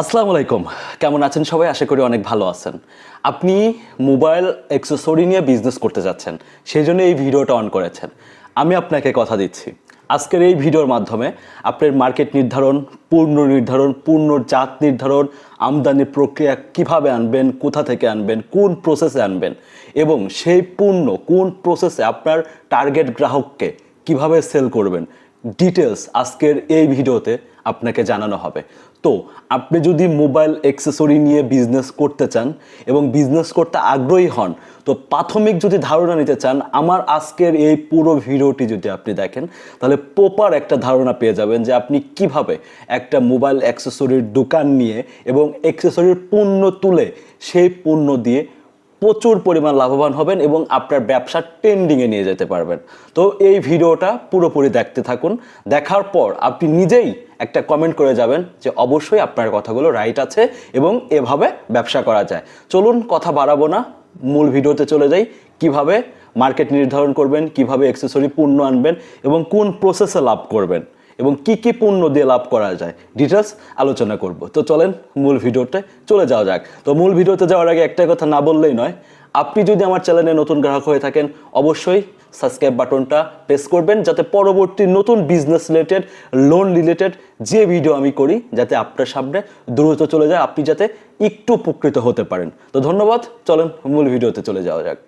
আসসালামু আলাইকুম। কেমন আছেন সবাই? আশা করি অনেক ভালো আছেন। আপনি মোবাইল অ্যাক্সেসরি নিয়ে বিজনেস করতে যাচ্ছেন সেই জন্য এই ভিডিওটা অন করেছেন। আমি আপনাকে কথা দিচ্ছি। আজকের এই ভিডিওর মাধ্যমে আপনার মার্কেট নির্ধারণ পূর্ণ নির্ধারণ পূর্ণ জাত নির্ধারণ, আমদানি প্রক্রিয়া কীভাবে আনবেন, কোথা থেকে আনবেন, কোন প্রসেসে আনবেন, এবং সেই পূর্ণ কোন প্রসেসে আপনার টার্গেট গ্রাহককে কীভাবে সেল করবেন ডিটেলস আজকের এই ভিডিওতে আপনাকে জানানো হবে। তো আপনি যদি মোবাইল অ্যাক্সেসরি নিয়ে বিজনেস করতে চান এবং বিজনেস করতে আগ্রহী হন, তো প্রাথমিক যদি ধারণা নিতে চান, আমার আজকের এই পুরো ভিডিওটি যদি আপনি দেখেন, তাহলে প্রপার একটা ধারণা পেয়ে যাবেন যে আপনি কীভাবে একটা মোবাইল অ্যাক্সেসরির দোকান নিয়ে এবং অ্যাক্সেসরির পণ্য তুলে সেই পণ্য দিয়ে প্রচুর পরিমাণ লাভবান হবেন এবং আপনার ব্যবসা ট্রেন্ডিংয়ে নিয়ে যেতে পারবেন। তো এই ভিডিওটা পুরোপুরি দেখতে থাকুন। দেখার পর আপনি নিজেই একটা কমেন্ট করে যাবেন যে অবশ্যই আপনার কথাগুলো রাইট আছে এবং এভাবে ব্যবসা করা যায়। চলুন কথা বাড়াবো না। মূল ভিডিওতে চলে যাই। কীভাবে মার্কেট নির্ধারণ করবেন, কীভাবে অ্যাক্সেসরি পণ্য আনবেন এবং কোন প্রসেসে লাভ করবেন। এবং কি কি পণ্য দিয়ে লাভ করা যায় ডিটেলস আলোচনা করব। তো চলেন মূল ভিডিওতে চলে যাওয়া যাক। তো মূল ভিডিওতে যাওয়ার আগে একটা কথা না বললেই নয়, আপনি যদি আমার চ্যানেলে নতুন গ্রাহক হয়ে থাকেন, অবশ্যই সাবস্ক্রাইব বাটনটা প্রেস করবেন যাতে পরবর্তী নতুন বিজনেস রিলেটেড লোন রিলেটেড যে ভিডিও আমি করি, যাতে আপনার সামনে দ্রুত চলে যায়, আপনি যাতে একটু উপকৃত হতে পারেন। তো ধন্যবাদ, চলেন মূল ভিডিওতে চলে যাওয়া যাক।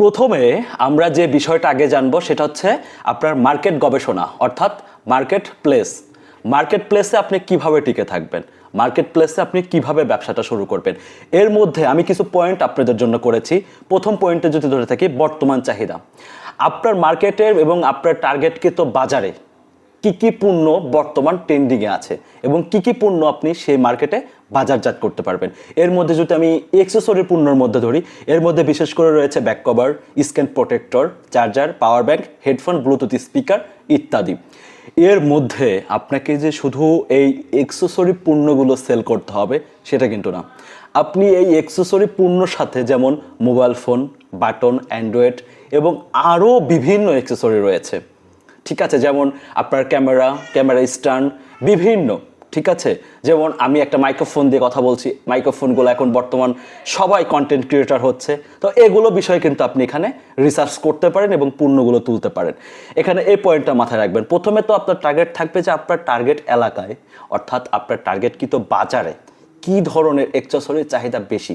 প্রথমে আমরা যে বিষয়টা আগে জানব সেটা হচ্ছে আপনার মার্কেট গবেষণা, অর্থাৎ মার্কেট প্লেস। মার্কেট প্লেসে আপনি কীভাবে টিকে থাকবেন? মার্কেট প্লেসে আপনি কীভাবে ব্যবসাটা শুরু করবেন? এর মধ্যে আমি কিছু পয়েন্ট আপনাদের জন্য করেছি। প্রথম পয়েন্টে যদি ধরে থাকি, বর্তমান চাহিদা। আপনার মার্কেটের এবং আপনার টার্গেটকে তো বাজারে কি কি পণ্য বর্তমান ট্রেন্ডিংয়ে আছে এবং কি কি পণ্য আপনি সেই মার্কেটে বাজারজাত করতে পারবেন। এর মধ্যে যদি আমি এক্সেসরি পণ্যের মধ্যে ধরি, এর মধ্যে বিশেষ করে রয়েছে back cover screen protector charger power bank headphone Bluetooth speaker ইত্যাদি। এর মধ্যে আপনাকে যে শুধু এই এক্সেসরি পণ্যগুলো সেল করতে হবে, সেটা কিন্তু না। আপনি এই এক্সেসরি পণ্যর সাথে যেমন মোবাইল ফোন বাটন অ্যান্ড্রয়েড এবং আরও বিভিন্ন এক্সেসরি রয়েছে। ঠিক আছে, যেমন আপনার ক্যামেরা ক্যামেরা স্ট্যান্ড, বিভিন্ন, ঠিক আছে? যেমন আমি একটা মাইক্রোফোন দিয়ে কথা বলছি মাইক্রোফোনগুলো এখন বর্তমান সবাই কন্টেন্ট ক্রিয়েটার হচ্ছে। তো এগুলো বিষয়ে কিন্তু আপনি এখানে রিসার্চ করতে পারেন এবং পণ্যগুলো তুলতে পারেন। এখানে এই পয়েন্টটা মাথায় রাখবেন। প্রথমে তো আপনার টার্গেট থাকবে যে আপনার টার্গেট এলাকায়, অর্থাৎ আপনার টার্গেট কিন্তু বাজারে, কি ধরনের অ্যাক্সেসরির চাহিদা বেশি,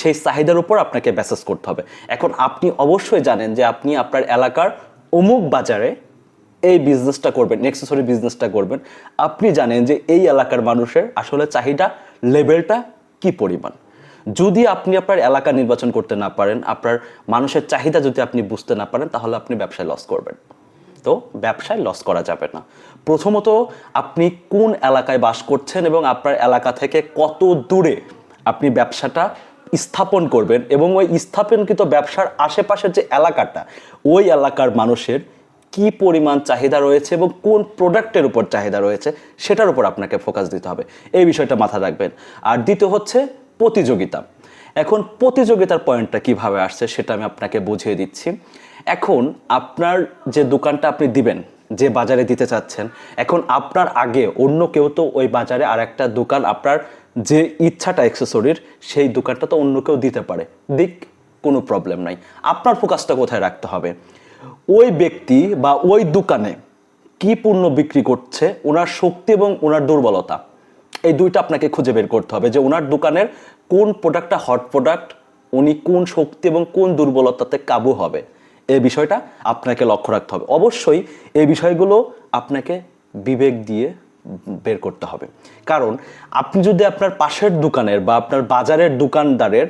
সেই চাহিদার উপর আপনাকে ব্যাসেস করতে হবে। এখন আপনি অবশ্যই জানেন যে আপনি আপনার এলাকার অমুক বাজারে এই বিজনেসটা করবেন অ্যাক্সেসরি বিজনেসটা করবেন। আপনি জানেন যে এই এলাকার মানুষের আসলে চাহিদা লেভেলটা কি পরিমাণ? যদি আপনি আপনার এলাকা নির্বাচন করতে না পারেন, আপনার মানুষের চাহিদা যদি আপনি বুঝতে না পারেন, তাহলে আপনি ব্যবসায় লস করবেন। তো ব্যবসায় লস করা যাবে না। প্রথমত, আপনি কোন এলাকায় বাস করছেন এবং আপনার এলাকা থেকে কত দূরে আপনি ব্যবসাটা স্থাপন করবেন এবং ওই স্থাপনকৃত ব্যবসার আশেপাশের যে এলাকাটা, ওই এলাকার মানুষের কি পরিমাণ চাহিদা রয়েছে এবং কোন প্রোডাক্টের উপর চাহিদা রয়েছে, সেটার উপর আপনাকে ফোকাস দিতে হবে। এই বিষয়টা মাথা রাখবেন। আর দ্বিতীয় হচ্ছে প্রতিযোগিতা। এখন প্রতিযোগিতার পয়েন্টটা কীভাবে আসছে সেটা আমি আপনাকে বুঝিয়ে দিচ্ছি। এখন আপনার যে দোকানটা আপনি দিবেন, যে বাজারে দিতে চাচ্ছেন, এখন আপনার আগে অন্য কেউ তো ওই বাজারে আর একটা দোকান আপনার যে ইচ্ছাটা অ্যাক্সেসরির সেই দোকানটা তো অন্য কেউ দিতে পারে। দিক, কোনো প্রবলেম নাই। আপনার ফোকাসটা কোথায় রাখতে হবে? ওই ব্যক্তি বা ওই দোকানে কি পণ্য বিক্রি করছে, ওনার শক্তি এবং ওনার দুর্বলতা, এই দুইটা আপনাকে খুঁজে বের করতে হবে যে ওনার দোকানের কোন প্রোডাক্টটা হট প্রোডাক্ট উনি কোন শক্তি এবং কোন দুর্বলতাতে কাবু হবে। এই বিষয়টা আপনাকে লক্ষ্য রাখতে হবে। অবশ্যই এই বিষয়গুলো আপনাকে বিবেক দিয়ে বের করতে হবে। কারণ আপনি যদি আপনার পাশের দোকানের বা আপনার বাজারের দোকানদারের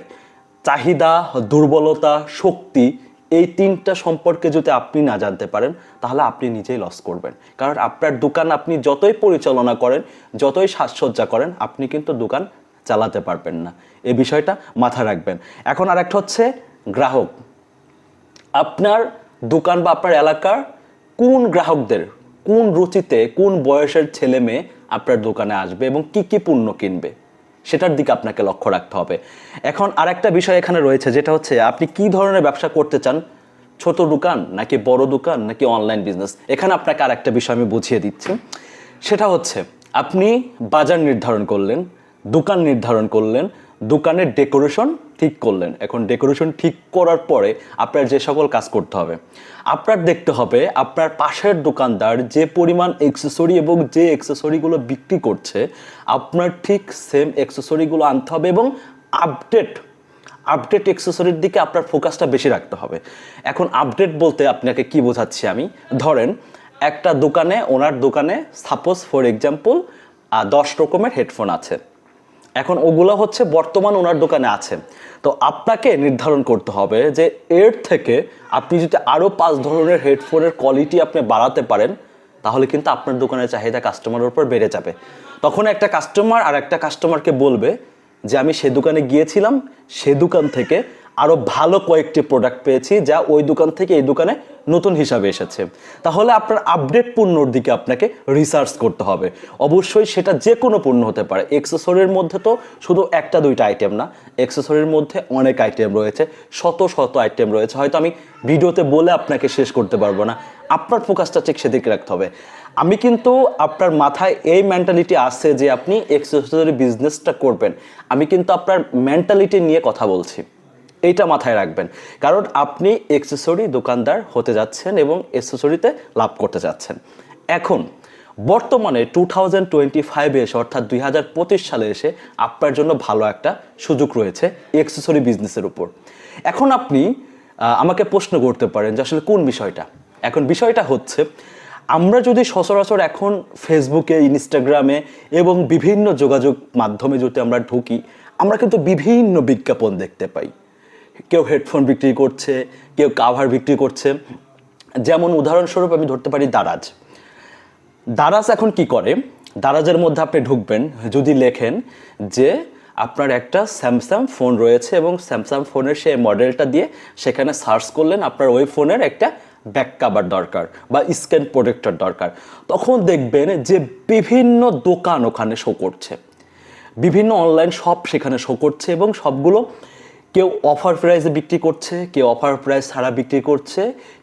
চাহিদা, দুর্বলতা, শক্তি এই তিনটা সম্পর্কে যদি আপনি না জানতে পারেন, তাহলে আপনি নিজেই লস করবেন। কারণ আপনার দোকান আপনি যতই পরিচালনা করেন, যতই সাজসজ্জা করেন, আপনি কিন্তু দোকান চালাতে পারবেন না। এই বিষয়টা মাথায় রাখবেন। এখন আর একটা হচ্ছে গ্রাহক। আপনার দোকান বা আপনার এলাকার কোন গ্রাহকদের, কোন রুচিতে, কোন বয়সের ছেলে মেয়ে আপনার দোকানে আসবে এবং কি কি পণ্য কিনবে? সেটার দিকে আপনাকে লক্ষ্য রাখতে হবে। এখন আর একটা বিষয় এখানে রয়েছে, যেটা হচ্ছে আপনি কি ধরনের ব্যবসা করতে চান? ছোট দোকান নাকি বড় দোকান নাকি অনলাইন বিজনেস? এখানে আপনাকে আর একটা বিষয় আমি বুঝিয়ে দিচ্ছি। সেটা হচ্ছে, আপনি বাজার নির্ধারণ করলেন, দোকান নির্ধারণ করলেন দোকানের ডেকোরেশন ঠিক করলেন। এখন ডেকোরেশন ঠিক করার পরে আপনার যে সকল কাজ করতে হবে, আপনার দেখতে হবে আপনার পাশের দোকানদার যে পরিমাণ এক্সেসরি এবং যে এক্সেসরিগুলো বিক্রি করছে, আপনার ঠিক সেম এক্সেসরিগুলো আনতে হবে এবং আপডেট আপডেট এক্সেসরির দিকে আপনার ফোকাসটা বেশি রাখতে হবে। এখন আপডেট বলতে আপনাকে কি বোঝাচ্ছি আমি? ধরেন, একটা দোকানে, ওনার দোকানে সাপোজ ফর এক্সাম্পল দশ রকমের হেডফোন আছে। এখন ওগুলো হচ্ছে বর্তমান ওনার দোকানে আছে। তো আপনাকে নির্ধারণ করতে হবে যে এর থেকে আপনি যদি আরও পাঁচ ধরনের হেডফোনের কোয়ালিটি আপনি বাড়াতে পারেন, তাহলে কিন্তু আপনার দোকানের চাহিদা কাস্টমারের উপর বেড়ে যাবে। তখন একটা কাস্টমার আর একটা কাস্টমারকে বলবে যে, আমি সে দোকানে গিয়েছিলাম, সে দোকান থেকে আরও ভালো কয়েকটি প্রোডাক্ট পেয়েছি যা ওই দোকান থেকে এই দোকানে নতুন হিসাবে এসেছে। তাহলে আপনার আপডেট পণ্যর দিকে আপনাকে রিসার্চ করতে হবে। অবশ্যই সেটা যে কোনো পণ্য হতে পারে। এক্সেসরির মধ্যে তো শুধু একটা, দুইটা আইটেম না। এক্সেসরির মধ্যে অনেক আইটেম রয়েছে। শত শত আইটেম রয়েছে। হয়তো আমি ভিডিওতে বলে আপনাকে শেষ করতে পারব না। আপনার ফোকাসটা ঠিক সেদিকে রাখতে হবে। আমি কিন্তু আপনার মাথায় এই মেন্টালিটি আছে যে আপনি এক্সেসরি বিজনেসটা করবেন। আমি কিন্তু আপনার মেন্টালিটি নিয়ে কথা বলছি। এইটা মাথায় রাখবেন। কারণ আপনি এক্সেসরি দোকানদার হতে যাচ্ছেন এবং এক্সেসরিতে লাভ করতে যাচ্ছেন। এখন, বর্তমানে টু থাউজেন্ড টোয়েন্টি ফাইভে এসে, অর্থাৎ দুই হাজার পঁচিশ সালে এসে আপনার জন্য ভালো একটা সুযোগ রয়েছে এক্সেসরি বিজনেসের উপর। এখন আপনি আমাকে প্রশ্ন করতে পারেন যে আসলে কোন বিষয়টা? এখন বিষয়টা হচ্ছে, আমরা যদি সচরাচর এখন ফেসবুকে ইনস্টাগ্রামে এবং বিভিন্ন যোগাযোগ মাধ্যমে যদি আমরা ঢুকি, আমরা কিন্তু বিভিন্ন বিজ্ঞাপন দেখতে পাই। কেউ হেডফোন বিক্রি করছে, কেউ কাভার বিক্রি করছে। যেমন উদাহরণস্বরূপ আমি ধরতে পারি দারাজ। দারাজ এখন কি করে? দারাজের মধ্যে আপনি ঢুকবেন, যদি লেখেন যে আপনার একটা স্যামসাং ফোন রয়েছে এবং স্যামসাং ফোনের সেই মডেলটা দিয়ে সেখানে সার্চ করলেন আপনার ওই ফোনের একটা ব্যাক কাভার দরকার বা স্ক্যান প্রোটেক্টর দরকার। তখন দেখবেন যে বিভিন্ন দোকান ওখানে শো করছে। বিভিন্ন অনলাইন শপ সেখানে শো করছে এবং সবগুলো কেউ অফার প্রাইসে বিক্রি করছে, কেউ অফার প্রাইস ছাড়া বিক্রি করছে,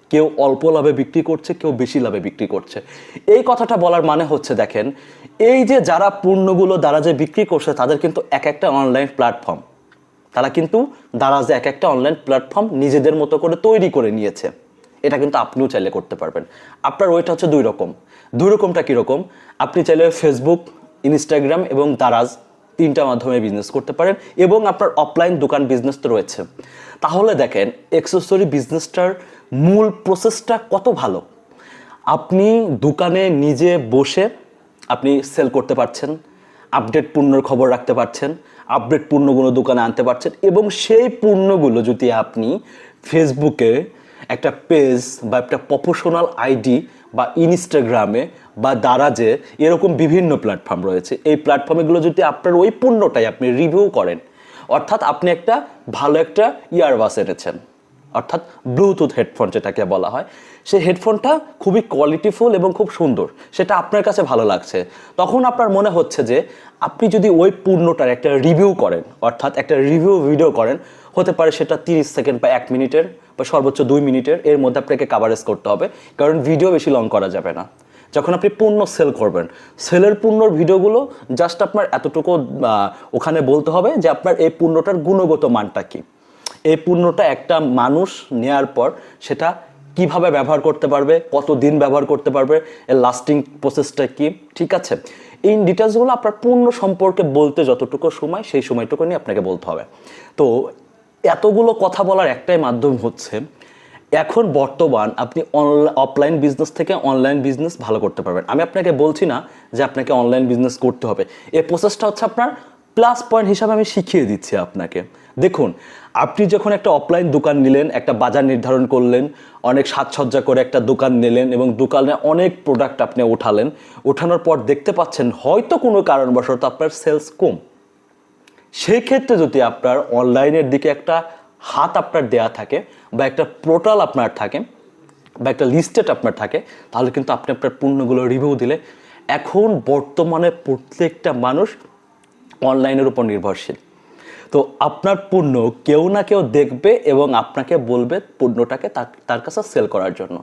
কেউ অল্প লাভে বিক্রি করছে, কেউ বেশি লাভে বিক্রি করছে। এই কথাটা বলার মানে হচ্ছে দেখেন, এই যে যারা পণ্যগুলো দ্বারা যে বিক্রি করছে, তাদের কিন্তু এক একটা অনলাইন প্ল্যাটফর্ম তারা কিন্তু দারাজে এক একটা অনলাইন প্ল্যাটফর্ম নিজেদের মতো করে তৈরি করে নিয়েছে। এটা কিন্তু আপনিও চাইলে করতে পারবেন। আপনার ওইটা হচ্ছে দুই রকম। দুই রকমটা কীরকম? আপনি চাইলে ফেসবুক ইনস্টাগ্রাম এবং দারাজ তিনটা মাধ্যমে বিজনেস করতে পারেন এবং আপনার অফলাইন দোকান বিজনেস তো রয়েছে। তাহলে দেখেন এক্সেসরি বিজনেসটার মূল প্রসেসটা কত ভালো? আপনি দোকানে নিজে বসে আপনি সেল করতে পারছেন আপডেট পণ্যর খবর রাখতে পারছেন আপডেট পণ্যগুলো দোকানে আনতে পারছেন এবং সেই পণ্যগুলো যদি আপনি ফেসবুকে একটা পেজ বা একটা প্রফেশনাল আইডি বা ইনস্টাগ্রামে বা দারাজে এরকম বিভিন্ন প্ল্যাটফর্ম রয়েছে। এই প্ল্যাটফর্মগুলো যদি আপনার ওই পণ্যটাই আপনি রিভিউ করেন, অর্থাৎ আপনি একটা ভালো একটা ইয়ারবাস এনেছেন, অর্থাৎ ব্লুটুথ হেডফোন যেটাকে বলা হয়, সেই হেডফোনটা খুবই কোয়ালিটিফুল এবং খুব সুন্দর, সেটা আপনার কাছে ভালো লাগছে। তখন আপনার মনে হচ্ছে যে আপনি যদি ওই পণ্যটার একটা রিভিউ করেন, অর্থাৎ একটা রিভিউ ভিডিও করেন, হতে পারে সেটা তিরিশ সেকেন্ড বা এক মিনিটের বা সর্বোচ্চ দুই মিনিটের, এর মধ্যে আপনাকে কাভারেজ করতে হবে, কারণ ভিডিও বেশি লং করা যাবে না। যখন আপনি পণ্য সেল করবেন। সেলের পণ্যর ভিডিওগুলো জাস্ট আপনার এতটুকু ওখানে বলতে হবে যে আপনার এই পণ্যটার গুণগত মানটা কী। এই পণ্যটা একটা মানুষ নেয়ার পর সেটা কীভাবে ব্যবহার করতে পারবে কত দিন ব্যবহার করতে পারবে, এর লাস্টিং প্রসেসটা কি, ঠিক আছে? এই ডিটেলসগুলো আপনার পণ্য সম্পর্কে বলতে যতটুকু সময়, সেই সময়টুকু নিয়ে আপনাকে বলতে হবে। তো এতগুলো কথা বলার একটাই মাধ্যম হচ্ছে এখন বর্তমান আপনি অফলাইন বিজনেস থেকে অনলাইন বিজনেস ভালো করতে পারবেন। আমি আপনাকে বলছি না যে আপনাকে অনলাইন বিজনেস করতে হবে। এই প্রসেসটা হচ্ছে আপনার প্লাস পয়েন্ট হিসাবে আমি শিখিয়ে দিচ্ছি আপনাকে। দেখুন, আপনি যখন একটা অফলাইন দোকান নিলেন, একটা বাজার নির্ধারণ করলেন, অনেক সাজসজ্জা করে একটা দোকান নিলেন এবং দোকানে অনেক প্রোডাক্ট আপনি উঠালেন ওঠানোর পর দেখতে পাচ্ছেন হয়তো কোনো কারণবশত আপনার সেলস কম। সেই ক্ষেত্রে যদি আপনার অনলাইনের দিকে একটা হাত আপনার দেয়া থাকে বা একটা পোর্টাল আপনার থাকে বা একটা লিস্টেড আপনার থাকে, তাহলে কিন্তু আপনি আপনার পণ্যগুলো রিভিউ দিলে এখন বর্তমানে প্রত্যেকটা মানুষ অনলাইনের উপর নির্ভরশীল। তো আপনার পণ্য কেউ না কেউ দেখবে এবং আপনাকে বলবে পণ্যটাকে তার কাছে সেল করার জন্য।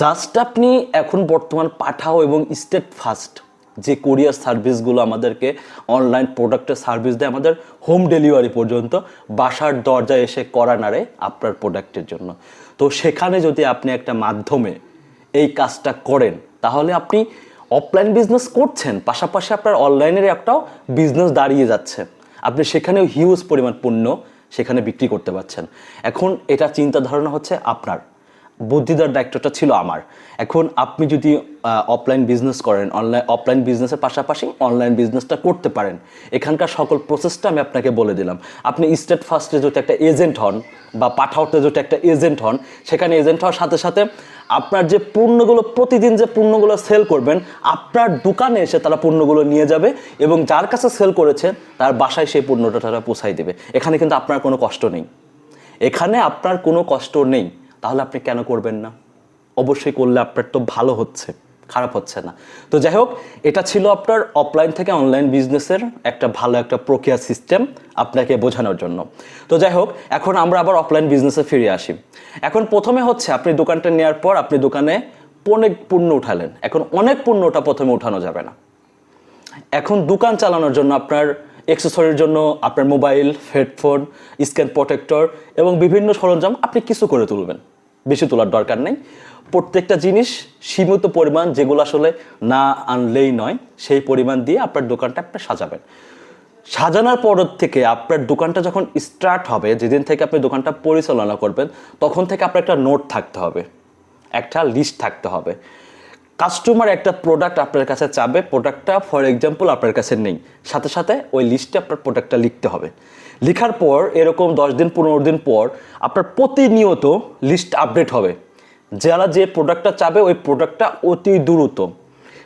জাস্ট আপনি এখন বর্তমান পাঠাও এবং স্টেট ফাস্ট যে কোরিয়ার সার্ভিসগুলো আমাদেরকে অনলাইন প্রোডাক্টের সার্ভিস দেয় আমাদের হোম ডেলিভারি পর্যন্ত, বাসার দরজায় এসে করা নাড়ে আপনার প্রোডাক্টের জন্য। তো সেখানে যদি আপনি একটা মাধ্যমে এই কাজটা করেন, তাহলে আপনি অফলাইন বিজনেস করছেন, পাশাপাশি আপনার অনলাইনের একটাও বিজনেস দাঁড়িয়ে যাচ্ছে। আপনি সেখানেও হিউজ পরিমাণ পণ্য সেখানে বিক্রি করতে পারছেন। এখন এটা চিন্তা ধারণা হচ্ছে আপনার। বুদ্ধিদার দায়িত্বটা ছিল আমার। এখন আপনি যদি অফলাইন বিজনেস করেন অনলাইন অফলাইন বিজনেসের পাশাপাশি অনলাইন বিজনেসটা করতে পারেন, এখানকার সকল প্রসেসটা আমি আপনাকে বলে দিলাম। আপনি স্টেট ফার্স্টে যদি একটা এজেন্ট হন বা পাঠাওতে যদি একটা এজেন্ট হন, সেখানে এজেন্ট হওয়ার সাথে সাথে আপনার যে পণ্যগুলো, প্রতিদিন যে পণ্যগুলো সেল করবেন, আপনার দোকানে এসে তারা পণ্যগুলো নিয়ে যাবে এবং যার কাছে সেল করেছে, তার বাসায় সেই পণ্যটা তারা পৌঁছাই দেবে। এখানে কিন্তু আপনার কোনো কষ্ট নেই। এখানে আপনার কোনো কষ্ট নেই। তাহলে আপনি কেন করবেন না? অবশ্যই করলে আপনার তো ভালো হচ্ছে, খারাপ হচ্ছে না। তো যাই হোক, এটা ছিল আপনার অফলাইন থেকে অনলাইন বিজনেসের একটা ভালো একটা প্রক্রিয়া সিস্টেম আপনাকে বোঝানোর জন্য। তো যাই হোক, এখন আমরা আবার অফলাইন বিজনেসে ফিরে আসি। এখন প্রথমে হচ্ছে আপনি দোকানটা নেওয়ার পর আপনি দোকানে অনেক পণ্য উঠালেন। এখন অনেক পণ্যটা প্রথমে উঠানো যাবে না। এখন দোকান চালানোর জন্য আপনার এক্সেসরির জন্য আপনার মোবাইল হেডফোন স্ক্যান প্রোটেক্টর এবং বিভিন্ন সরঞ্জাম আপনি কিছু করে তুলবেন। বেশি তোলার দরকার নেই। প্রত্যেকটা জিনিস সীমিত পরিমাণ যেগুলো আসলে না আনলেই নয়, সেই পরিমাণ দিয়ে আপনার দোকানটা আপনি সাজাবেন। সাজানোর পর থেকে আপনার দোকানটা যখন স্টার্ট হবে, যেদিন থেকে আপনি দোকানটা পরিচালনা করবেন, তখন থেকে আপনার একটা নোট থাকতে হবে, একটা লিস্ট থাকতে হবে। কাস্টমার একটা প্রোডাক্ট আপনার কাছে চাবে প্রোডাক্টটা ফর এক্সাম্পল আপনার কাছে নেই, সাথে সাথে ওই লিস্টে আপনার প্রোডাক্টটা লিখতে হবে। লেখার পর, এরকম দশ দিন, পনেরো দিন পর, আপনার প্রতিনিয়ত লিস্ট আপডেট হবে। যারা যে প্রোডাক্টটা চাবে, ওই প্রোডাক্টটা অতি দ্রুত।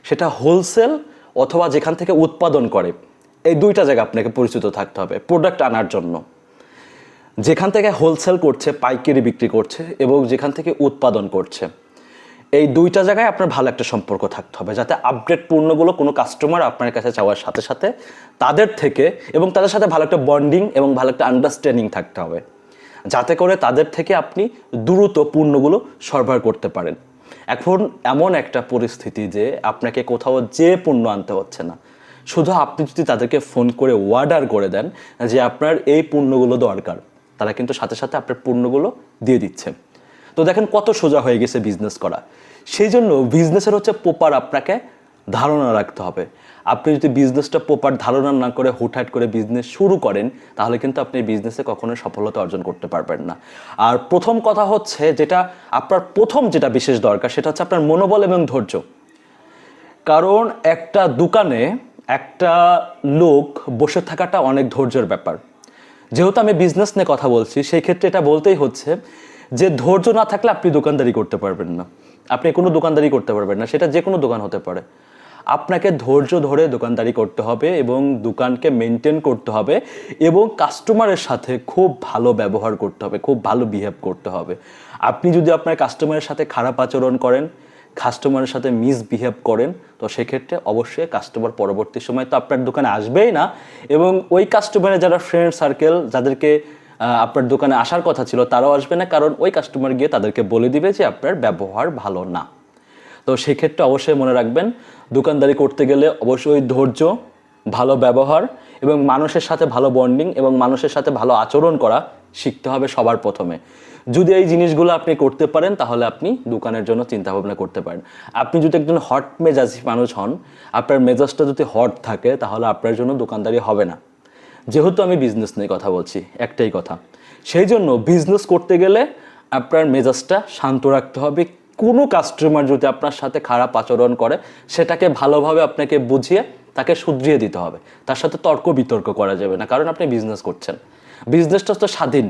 সেটা হোলসেল অথবা যেখান থেকে উৎপাদন করে। এই দুইটা জায়গা আপনাকে পরিচিত থাকতে হবে প্রোডাক্ট আনার জন্য। যেখান থেকে হোলসেল করছে, পাইকারি বিক্রি করছে এবং যেখান থেকে উৎপাদন করছে। এই দুইটা জায়গায় আপনার ভালো একটা সম্পর্ক থাকতে হবে, যাতে আপডেট পূর্ণগুলো কোনো কাস্টমার আপনার কাছে চাওয়ার সাথে সাথে তাদের থেকে এবং তাদের সাথে ভালো একটা বন্ডিং এবং ভালো একটা আন্ডারস্ট্যান্ডিং থাকতে হবে। যাতে করে তাদের থেকে আপনি দ্রুত পূর্ণগুলো সরবরাহ করতে পারেন। এখন এমন একটা পরিস্থিতি যে আপনাকে কোথাও যে পণ্য আনতে হচ্ছে না। শুধু আপনি যদি তাদেরকে ফোন করে অর্ডার করে দেন যে আপনার এই পণ্যগুলো দরকার, তারা কিন্তু সাথে সাথে আপনার পণ্যগুলো দিয়ে দিচ্ছে। তো দেখেন কত সোজা হয়ে গেছে বিজনেস করা। সেই জন্য বিজনেসের হচ্ছে প্রপার আপনাকে ধারণা রাখতে হবে। আপনি যদি বিজনেসটা প্রপার ধারণা না করে হুটহাট করে বিজনেস শুরু করেন, তাহলে কিন্তু আপনি বিজনেসে কখনো সফলতা অর্জন করতে পারবেন না। আর প্রথম কথা হচ্ছে যেটা আপনার প্রথম যেটা বিশেষ দরকার, সেটা হচ্ছে আপনার মনোবল এবং ধৈর্য। কারণ একটা দোকানে একটা লোক বসে থাকাটা অনেক ধৈর্যের ব্যাপার। যেহেতু আমি বিজনেস নিয়ে কথা বলছি, সেই ক্ষেত্রে এটা বলতেই হচ্ছে যে ধৈর্য না থাকলে আপনি দোকানদারি করতে পারবেন না। আপনি কোনো দোকানদারি করতে পারবেন না, সেটা যে কোনো দোকান হতে পারে। আপনাকে ধৈর্য ধরে দোকানদারি করতে হবে এবং দোকানকে মেনটেন করতে হবে এবং কাস্টমারের সাথে খুব ভালো ব্যবহার করতে হবে, খুব ভালো বিহেভ করতে হবে। আপনি যদি আপনার কাস্টমারের সাথে খারাপ আচরণ করেন কাস্টমারের সাথে মিসবিহেভ করেন, তো সেক্ষেত্রে অবশ্যই কাস্টমার পরবর্তী সময় তো আপনার দোকানে আসবেই না এবং ওই কাস্টমারের যারা ফ্রেন্ড সার্কেল যাদেরকে আপনার দোকানে আসার কথা ছিল, তারাও আসবে না, কারণ ওই কাস্টমার গিয়ে তাদেরকে বলে দিবে যে আপনার ব্যবহার ভালো না। তো সেক্ষেত্রে অবশ্যই মনে রাখবেন, দোকানদারি করতে গেলে অবশ্যই ধৈর্য, ভালো ব্যবহার এবং মানুষের সাথে ভালো বন্ডিং এবং মানুষের সাথে ভালো আচরণ করা শিখতে হবে সবার প্রথমে। যদি এই জিনিসগুলো আপনি করতে পারেন, তাহলে আপনি দোকানের জন্য চিন্তা ভাবনা করতে পারেন। আপনি যদি একজন হট মেজাজি মানুষ হন, আপনার মেজাজটা যদি হট থাকে, তাহলে আপনার জন্য দোকানদারি হবে না। যেহেতু আমি বিজনেস নিয়ে কথা বলছি, একটাই কথা। সেই জন্য বিজনেস করতে গেলে আপনার মেজাজটা শান্ত রাখতে হবে। কোনো কাস্টমার যদি আপনার সাথে খারাপ আচরণ করে, সেটাকে ভালোভাবে আপনাকে বুঝিয়ে তাকে শুধরিয়ে দিতে হবে। তার সাথে তর্ক বিতর্ক করা যাবে না, কারণ আপনি বিজনেস করছেন। বিজনেসটা তো স্বাধীন।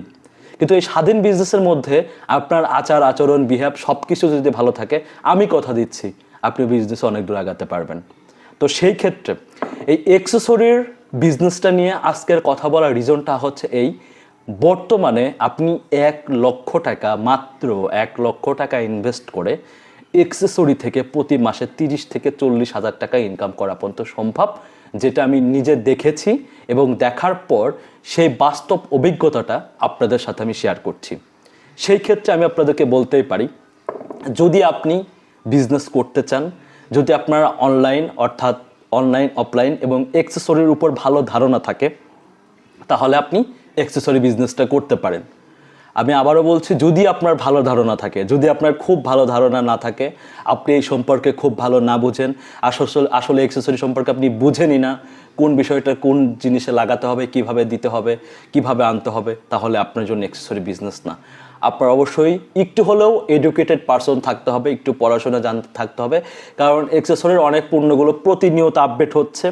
কিন্তু এই স্বাধীন বিজনেসের মধ্যে আপনার আচার, আচরণ বিহেভ সব কিছু যদি ভালো থাকে, আমি কথা দিচ্ছি, আপনি বিজনেসে অনেক দূর আগাতে পারবেন। তো সেই ক্ষেত্রে এই এক্সেসরির বিজনেসটা নিয়ে আজকের কথা বলার রিজনটা হচ্ছে এই, বর্তমানে আপনি এক লক্ষ টাকা মাত্র এক লক্ষ টাকা ইনভেস্ট করে এক্সেসরি থেকে প্রতি মাসে তিরিশ থেকে চল্লিশ হাজার টাকা ইনকাম করা পর্যন্ত সম্ভব, যেটা আমি নিজে দেখেছি এবং দেখার পর সেই বাস্তব অভিজ্ঞতাটা আপনাদের সাথে আমি শেয়ার করছি। সেই ক্ষেত্রে আমি আপনাদেরকে বলতেই পারি, যদি আপনি বিজনেস করতে চান, যদি আপনারা অনলাইন অর্থাৎ অনলাইন, অফলাইন এবং এক্সেসরির উপর ভালো ধারণা থাকে, তাহলে আপনি অ্যাক্সেসরি বিজনেসটা করতে পারেন। আমি আবারও বলছি, যদি আপনার ভালো ধারণা থাকে, যদি আপনার খুব ভালো ধারণা না থাকে, আপনি এই সম্পর্কে খুব ভালো না বুঝেন, আসলে আসলে অ্যাক্সেসরি সম্পর্কে আপনি বুঝেনই না, কোন বিষয়টা কোন জিনিসে লাগাতে হবে, কীভাবে দিতে হবে, কীভাবে আনতে হবে, তাহলে আপনার জন্য অ্যাক্সেসরি বিজনেস না। আপনার অবশ্যই একটু হলেও এডুকেটেড পারসন থাকতে হবে, একটু পড়াশোনা জানতে থাকতে হবে। কারণ অ্যাক্সেসরির অনেক পণ্যগুলো প্রতিনিয়ত আপডেট হচ্ছে।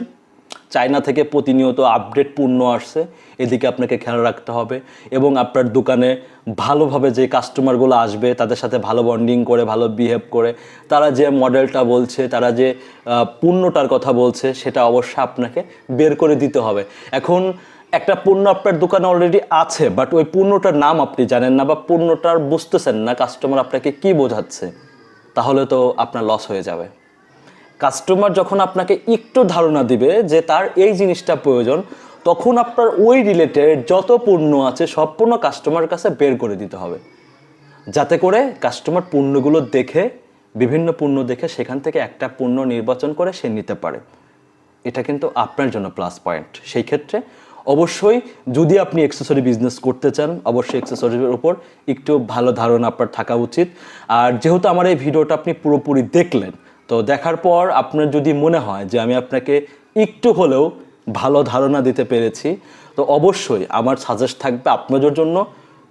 চায়না থেকে প্রতিনিয়ত আপডেট পূর্ণ আসছে। এদিকে আপনাকে খেয়াল রাখতে হবে এবং আপনার দোকানে ভালোভাবে যে কাস্টমারগুলো আসবে, তাদের সাথে ভালো বন্ডিং করে, ভালো বিহেভ করে, তারা যে মডেলটা বলছে, তারা যে পণ্যটার কথা বলছে, সেটা অবশ্যই আপনাকে বের করে দিতে হবে। এখন একটা পণ্য আপনার দোকানে অলরেডি আছে বাট ওই পণ্যটার নাম আপনি জানেন না বা পণ্যটার বুঝতেছেন না কাস্টমার আপনাকে কি বোঝাচ্ছে, তাহলে তো আপনার লস হয়ে যাবে। কাস্টমার যখন আপনাকে একটু ধারণা দিবে যে তার এই জিনিসটা প্রয়োজন, তখন আপনার ওই রিলেটেড যত পণ্য আছে, সব পণ্য কাস্টমার কাছে বের করে দিতে হবে। যাতে করে কাস্টমার পণ্যগুলো দেখে, বিভিন্ন পণ্য দেখে সেখান থেকে একটা পণ্য নির্বাচন করে সে নিতে পারে। এটা কিন্তু আপনার জন্য প্লাস পয়েন্ট সেই ক্ষেত্রে অবশ্যই যদি আপনি অ্যাক্সেসরি বিজনেস করতে চান, অবশ্যই অ্যাক্সেসরির উপর একটু ভালো ধারণা আপনার থাকা উচিত। আর যেহেতু আমার এই ভিডিওটা আপনি পুরোপুরি দেখলেন, তো দেখার পর আপনার যদি মনে হয় যে আমি আপনাকে একটু হলেও ভালো ধারণা দিতে পেরেছি, তো অবশ্যই আমার সাজেস্ট থাকবে আপনাদের জন্য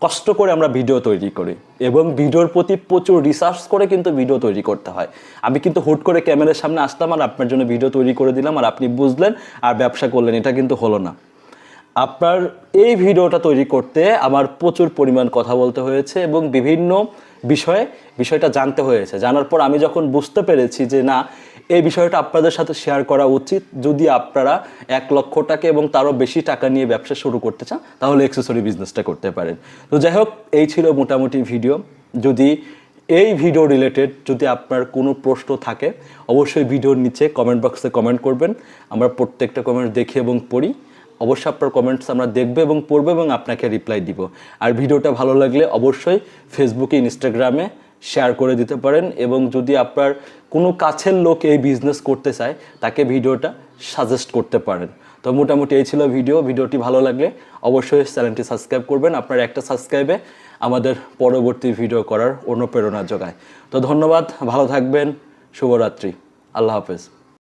কষ্ট করে আমরা ভিডিও তৈরি করি এবং ভিডিওর প্রতি প্রচুর রিসার্চ করে কিন্তু ভিডিও তৈরি করতে হয়। আমি কিন্তু হুট করে ক্যামেরার সামনে আসলাম আর আপনার জন্য ভিডিও তৈরি করে দিলাম আর আপনি বুঝলেন আর ব্যবসা করলেন, এটা কিন্তু হলো না। আপনার এই ভিডিওটা তৈরি করতে আমার প্রচুর পরিমাণ কথা বলতে হয়েছে এবং বিভিন্ন বিষয়ে, বিষয়টা জানতে হয়েছে। জানার পর আমি যখন বুঝতে পেরেছি যে না, এই বিষয়টা আপনাদের সাথে শেয়ার করা উচিত, যদি আপনারা এক লক্ষ টাকা এবং তারও বেশি টাকা নিয়ে ব্যবসা শুরু করতে চান, তাহলে অ্যাক্সেসরি বিজনেসটা করতে পারেন। তো যাই হোক, এই ছিল মোটামুটি ভিডিও যদি এই ভিডিও রিলেটেড যদি আপনার কোনো প্রশ্ন থাকে, অবশ্যই ভিডিওর নিচে কমেন্ট বক্সে কমেন্ট করবেন। আমরা প্রত্যেকটা কমেন্ট দেখি এবং পড়ি। অবশ্যই আপনার কমেন্টস আমরা দেখব এবং পড়ব এবং আপনাকে রিপ্লাই দিব। আর ভিডিওটা ভালো লাগলে অবশ্যই ফেসবুকে ইনস্টাগ্রামে শেয়ার করে দিতে পারেন এবং যদি আপনার কোনো কাছের লোক এই বিজনেস করতে চায়, তাকে ভিডিওটা সাজেস্ট করতে পারেন। তো মোটামুটি এই ছিল ভিডিও। ভিডিওটি ভালো লাগলে অবশ্যই চ্যানেলটি সাবস্ক্রাইব করবেন। আপনার একটা সাবস্ক্রাইবে আমাদের পরবর্তী ভিডিও করার অনুপ্রেরণা যোগায়। তো ধন্যবাদ। ভালো থাকবেন। শুভরাত্রি। আল্লাহ হাফেজ।